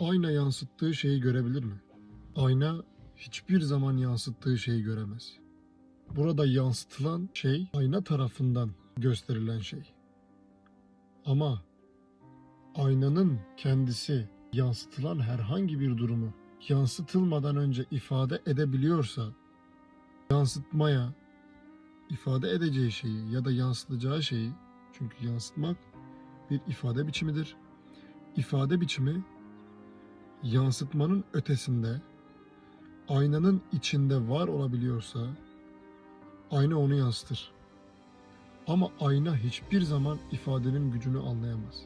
ayna yansıttığı şeyi görebilir mi? Ayna hiçbir zaman yansıttığı şeyi göremez. Burada yansıtılan şey ayna tarafından gösterilen şey. Ama aynanın kendisi yansıtılan herhangi bir durumu yansıtılmadan önce ifade edebiliyorsa yansıtmaya ifade edeceği şeyi ya da yansıtacağı şeyi çünkü yansıtmak bir ifade biçimidir. İfade biçimi yansıtmanın ötesinde aynanın içinde var olabiliyorsa ayna onu yansıtır. Ama ayna hiçbir zaman ifadenin gücünü anlayamaz.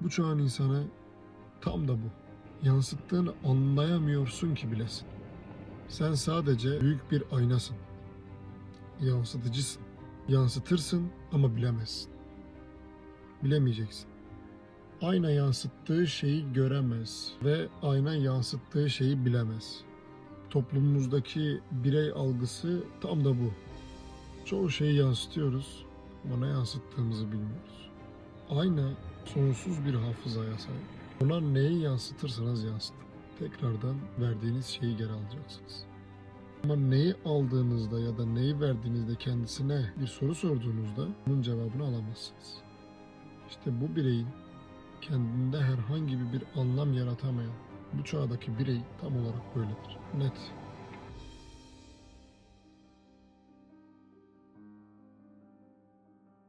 Bu çağın insanı tam da bu. Yansıttığını anlayamıyorsun ki bilesin. Sen sadece büyük bir aynasın. Yansıtıcısın. Yansıtırsın ama bilemezsin. Bilemeyeceksin. Ayna yansıttığı şeyi göremez ve ayna yansıttığı şeyi bilemez. Toplumumuzdaki birey algısı tam da bu. Çoğu şeyi yansıtıyoruz ama ne yansıttığımızı bilmiyoruz. Ayna sonsuz bir hafızaya sahip. Ona neyi yansıtırsanız yansıtın. Tekrardan verdiğiniz şeyi geri alacaksınız. Ama neyi aldığınızda ya da neyi verdiğinizde kendisine bir soru sorduğunuzda bunun cevabını alamazsınız. İşte bu bireyin kendinde herhangi bir anlam yaratamayan bu çağdaki birey tam olarak böyledir. Net.